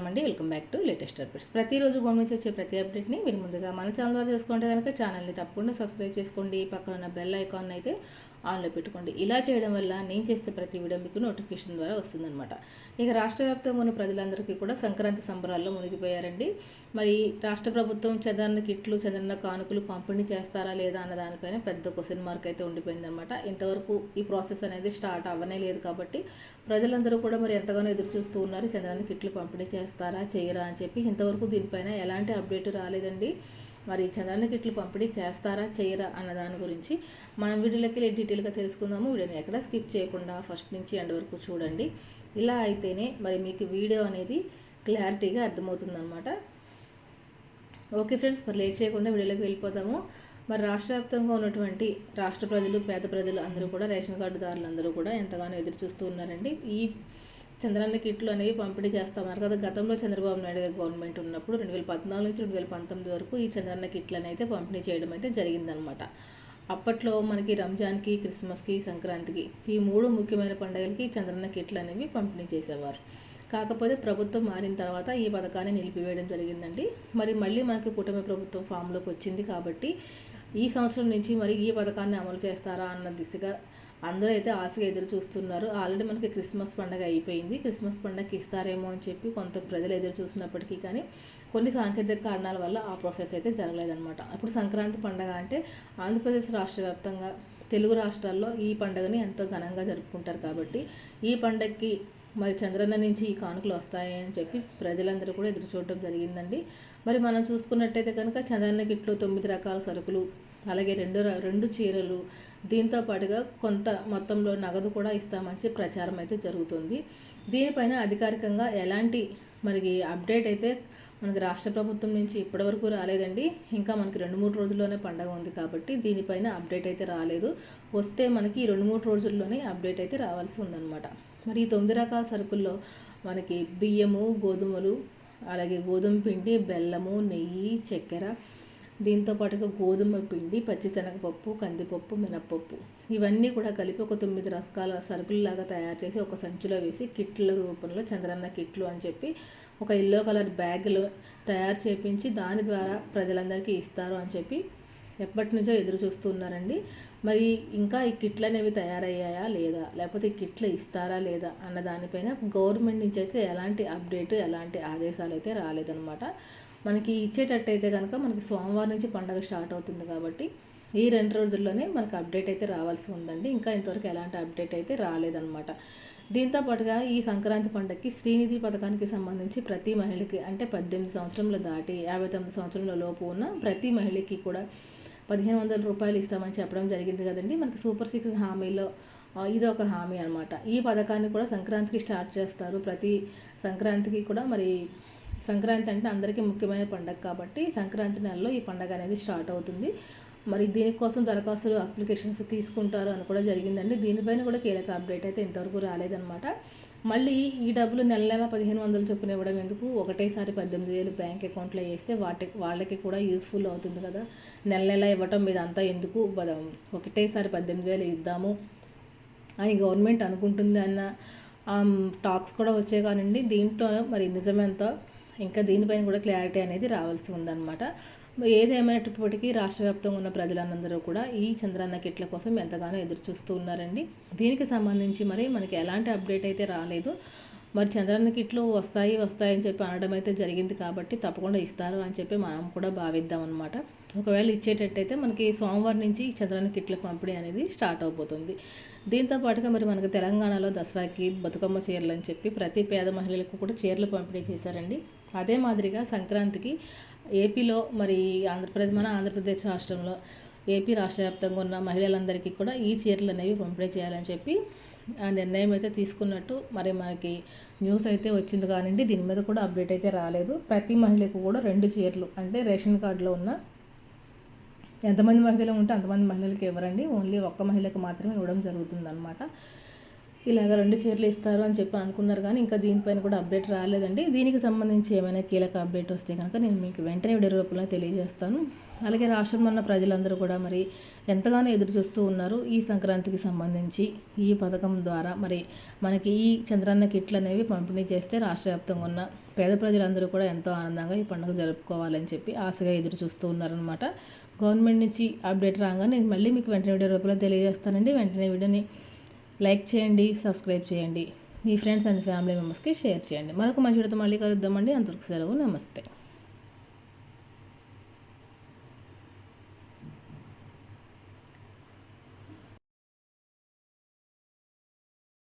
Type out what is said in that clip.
నమస్కారం అండి welcome back to latest updates. ప్రతిరోజు గమనించి వచ్చే ప్రతి అప్డేట్ని మీరు ముందుగా మన ఛానల్ ద్వారా చేసుకుంటే కనుక ఛానల్ని తప్పకుండా సబ్స్క్రైబ్ చేసుకోండి. పక్కన ఉన్న బెల్ ఐకాన్ అయితే ఆన్లో పెట్టుకోండి. ఇలా చేయడం వల్ల నేను చేస్తే ప్రతి వీడియో మీకు నోటిఫికేషన్ ద్వారా వస్తుందన్నమాట. ఇక రాష్ట్ర వ్యాప్తంగా ఉన్న ప్రజలందరికీ కూడా సంక్రాంతి సంబరాల్లో మునిగిపోయారండి. మరి రాష్ట్ర ప్రభుత్వం చంద్రన్న కిట్లు చంద్రన్న కానుకలు పంపిణీ చేస్తారా లేదా అన్న దానిపైన పెద్ద క్వశ్చన్ మార్క్ అయితే ఉండిపోయిందనమాట ఇంతవరకు ఈ ప్రాసెస్ అనేది స్టార్ట్ అవ్వనే లేదు కాబట్టి ప్రజలందరూ కూడా మరి ఎంతగానో ఎదురు చూస్తూ ఉన్నారు. చంద్రన్న కిట్లు పంపిణీ చేస్తారా చేయరా అని చెప్పి ఇంతవరకు దీనిపైన ఎలాంటి అప్డేట్ రాలేదండి. మరి చంద్రాన్ని కిట్లు పంపిణీ చేస్తారా చేయరా అన్న దాని గురించి మనం వీడియోలోకి డీటెయిల్గా తెలుసుకుందాము. వీడియోని ఎక్కడ స్కిప్ చేయకుండా ఫస్ట్ నుంచి ఎండ్ వరకు చూడండి. ఇలా అయితేనే మరి మీకు వీడియో అనేది క్లారిటీగా అర్థమవుతుందన్నమాట. ఓకే ఫ్రెండ్స్ మరి లేట్ చేయకుండా వీడియోలోకి వెళ్ళిపోదాము. మరి రాష్ట్ర వ్యాప్తంగా ఉన్నటువంటి రాష్ట్ర ప్రజలు పేద ప్రజలు అందరూ కూడా రేషన్ కార్డుదారులు అందరూ కూడా ఎంతగానో ఎదురు చూస్తూ ఉన్నారండి. ఈ చంద్రన్న కిట్లు అనేవి పంపిణీ చేస్తామన్నారు కదా. గతంలో చంద్రబాబు నాయుడు గారి గవర్నమెంట్ ఉన్నప్పుడు రెండు వేల పద్నాలుగు నుంచి రెండు వేల పంతొమ్మిది వరకు ఈ చంద్రన్న కిట్లను అయితే పంపిణీ చేయడం అయితే జరిగిందనమాట అప్పట్లో మనకి రంజాన్కి క్రిస్మస్కి సంక్రాంతికి ఈ మూడు ముఖ్యమైన పండుగలకి చంద్రన్న కిట్లు అనేవి పంపిణీ చేసేవారు. కాకపోతే ప్రభుత్వం మారిన తర్వాత ఈ పథకాన్ని నిలిపివేయడం జరిగిందండి. మరి మళ్ళీ మనకి కుటుంబ ప్రభుత్వం ఫామ్లోకి వచ్చింది కాబట్టి ఈ సంవత్సరం నుంచి మరి ఈ పథకాన్ని అమలు చేస్తారా అన్న దిశగా అందరూ అయితే ఆశగా ఎదురు చూస్తున్నారు. ఆల్రెడీ మనకి క్రిస్మస్ పండగ అయిపోయింది. క్రిస్మస్ పండగకి ఇస్తారేమో అని చెప్పి కొంత ప్రజలు ఎదురు చూసినప్పటికీ కానీ కొన్ని సాంకేతిక కారణాల వల్ల ఆ ప్రాసెస్ అయితే జరగలేదన్నమాట. అప్పుడు సంక్రాంతి పండగ అంటే ఆంధ్రప్రదేశ్ రాష్ట్ర వ్యాప్తంగా తెలుగు రాష్ట్రాల్లో ఈ పండుగని ఎంతో ఘనంగా జరుపుకుంటారు కాబట్టి ఈ పండగకి మరి చంద్రన్న నుంచి ఈ కానుకలు వస్తాయి అని చెప్పి ప్రజలందరూ కూడా ఎదురు చూడటం జరిగిందండి. మరి మనం చూసుకున్నట్టయితే కనుక చంద్రన్న కిట్లో తొమ్మిది రకాల సరుకులు అలాగే రెండు రెండు చీరలు. దీంతో పాటుగా కొంత మొత్తంలో నగదు కూడా ఇస్తామని ప్రచారం అయితే జరుగుతుంది. దీనిపైన అధికారికంగా ఎలాంటి మనకి అప్డేట్ అయితే మనకి రాష్ట్ర ప్రభుత్వం నుంచి ఇప్పటివరకు రాలేదండి. ఇంకా మనకి రెండు మూడు రోజుల్లోనే పండగ ఉంది కాబట్టి దీనిపైన అప్డేట్ అయితే రాలేదు. వస్తే మనకి రెండు మూడు రోజుల్లోనే అప్డేట్ అయితే రావాల్సి ఉందన్నమాట. మరి ఈ తొమ్మిది రకాల సరుకుల్లో మనకి బియ్యము గోధుమలు అలాగే గోధుమ పిండి బెల్లము నెయ్యి చక్కెర దీంతో పాటుగా గోధుమ పిండి పచ్చిశనగపప్పు కందిపప్పు మినప్పప్పు. ఇవన్నీ కూడా కలిపి ఒక తొమ్మిది రకాల సరుకులలాగా తయారు చేసి ఒక సంచిలో వేసి కిట్ల రూపంలో చంద్రన్న కిట్లు అని చెప్పి ఒక ఎల్లో కలర్ బ్యాగులు తయారు చేపించి దాని ద్వారా ప్రజలందరికీ ఇస్తారు అని చెప్పి ఎప్పటి నుంచో ఎదురు చూస్తున్నారండి. మరి ఇంకా ఈ కిట్లు అనేవి తయారయ్యాయా లేదా? లేకపోతే ఈ కిట్లు ఇస్తారా లేదా అన్న దానిపైన గవర్నమెంట్ నుంచి అయితే ఎలాంటి అప్డేట్ ఎలాంటి ఆదేశాలు అయితే రాలేదన్నమాట. మనకి ఇచ్చేటట్టయితే కనుక మనకి సోమవారం నుంచి పండగ స్టార్ట్ అవుతుంది కాబట్టి ఈ రెండు రోజుల్లోనే మనకు అప్డేట్ అయితే రావాల్సి ఉందండి. ఇంకా ఇంతవరకు ఎలాంటి అప్డేట్ అయితే రాలేదన్నమాట. దీంతో పాటుగా ఈ సంక్రాంతి పండుగకి శ్రీనిధి పథకానికి సంబంధించి ప్రతి మహిళకి అంటే పద్దెనిమిది సంవత్సరంలో దాటి యాభై తొమ్మిది సంవత్సరంలో లోపు ఉన్న ప్రతి మహిళకి కూడా పదిహేను వందల రూపాయలు ఇస్తామని చెప్పడం జరిగింది కదండి. మనకి సూపర్ సిక్స్ హామీలో ఇది ఒక హామీ అనమాట ఈ పథకాన్ని కూడా సంక్రాంతికి స్టార్ట్ చేస్తారు. ప్రతి సంక్రాంతికి కూడా మరి సంక్రాంతి అంటే అందరికీ ముఖ్యమైన పండగ కాబట్టి సంక్రాంతి నెలలో ఈ పండగ అనేది స్టార్ట్ అవుతుంది. మరి దీనికోసం దరఖాస్తులు అప్లికేషన్స్ తీసుకుంటారు అని కూడా జరిగిందండి. దీనిపైన కూడా కీలక అప్డేట్ అయితే ఇంతవరకు రాలేదన్నమాట. మళ్ళీ ఈ డబ్బులు నెల నెల పదిహేను వందలు చొప్పున ఇవ్వడం ఎందుకు? ఒకటేసారి పద్దెనిమిది వేలు బ్యాంక్ అకౌంట్లో వేస్తే వాటి వాళ్ళకి కూడా యూస్ఫుల్ అవుతుంది కదా. నెల నెల ఇవ్వటం మీద అంతా ఎందుకు ఒకటేసారి పద్దెనిమిది వేలు ఇద్దాము. అని గవర్నమెంట్ అనుకుంటుంది అన్న టాక్స్ కూడా వచ్చే కానివ్వండి. దీంట్లో మరి నిజమెంత ఇంకా దీనిపైన కూడా క్లారిటీ అనేది రావాల్సి ఉందన్నమాట. ఏదేమైనప్పటికీ రాష్ట్ర వ్యాప్తంగా ఉన్న ప్రజలందరూ కూడా ఈ చంద్రాన్న కిట్ల కోసం ఎంతగానో ఎదురు చూస్తూ ఉన్నారండి. దీనికి సంబంధించి మరి మనకి ఎలాంటి అప్డేట్ అయితే రాలేదు. మరి చంద్రన్న కిట్లు వస్తాయి వస్తాయి అని చెప్పి అనడం అయితే జరిగింది కాబట్టి తప్పకుండా ఇస్తారు అని చెప్పి మనం కూడా భావిద్దాం అనమాట ఒకవేళ ఇచ్చేటట్టయితే మనకి సోమవారం నుంచి చంద్రన్న కిట్ల పంపిణీ అనేది స్టార్ట్ అవబోతుంది. దీంతో పాటుగా మరి మనకు తెలంగాణలో దసరాకి బతుకమ్మ చీరలు అని చెప్పి ప్రతి పేద మహిళలకు కూడా చీరలు పంపిణీ చేశారండి. అదే మాదిరిగా సంక్రాంతికి ఏపీలో మరి ఆంధ్రప్రదేశ్ మన ఆంధ్రప్రదేశ్ రాష్ట్రంలో ఏపీ రాష్ట్ర వ్యాప్తంగా ఉన్న మహిళలందరికీ కూడా ఈ చీరలు అనేవి పంపిణీ చేయాలని చెప్పి ఆ నిర్ణయం అయితే తీసుకున్నట్టు మరి మనకి న్యూస్ అయితే వచ్చింది కానివ్వండి. దీని మీద కూడా అప్డేట్ అయితే రాలేదు. ప్రతి మహిళకు కూడా రెండు చీరలు అంటే రేషన్ కార్డులో ఉన్న ఎంతమంది మహిళలు ఉంటే అంతమంది మహిళలకు ఇవ్వరండి. ఓన్లీ ఒక్క మహిళకు మాత్రమే ఇవ్వడం జరుగుతుందన్నమాట. ఇలాగ రెండు చీరలు ఇస్తారు అని చెప్పి అనుకున్నారు కానీ ఇంకా దీనిపైన కూడా అప్డేట్ రాలేదండి. దీనికి సంబంధించి ఏమైనా కీలక అప్డేట్ వస్తే కనుక నేను మీకు వెంటనే వీడియో రూపంలో తెలియజేస్తాను. అలాగే రాష్ట్రంలో ఉన్న ప్రజలందరూ కూడా మరి ఎంతగానో ఎదురు చూస్తూ ఉన్నారు. ఈ సంక్రాంతికి సంబంధించి ఈ పథకం ద్వారా మరి మనకి ఈ చంద్రాన్న కిట్లు అనేవి పంపిణీ చేస్తే రాష్ట్ర వ్యాప్తంగా ఉన్న పేద ప్రజలందరూ కూడా ఎంతో ఆనందంగా ఈ పండుగ జరుపుకోవాలని చెప్పి ఆశగా ఎదురు చూస్తూ ఉన్నారనమాట గవర్నమెంట్ నుంచి అప్డేట్ రాగానే నేను మళ్ళీ మీకు వెంటనే వీడియో రూపంలో తెలియజేస్తానండి. వెంటనే వీడియోని లైక్ చేయండి సబ్స్క్రైబ్ చేయండి. మీ ఫ్రెండ్స్ అండ్ ఫ్యామిలీ మెంబర్స్కి షేర్ చేయండి. మరొక మంచి వీడియోతో మళ్ళీ కలుద్దామండి. అంతవరకు సెలవు. నమస్తే.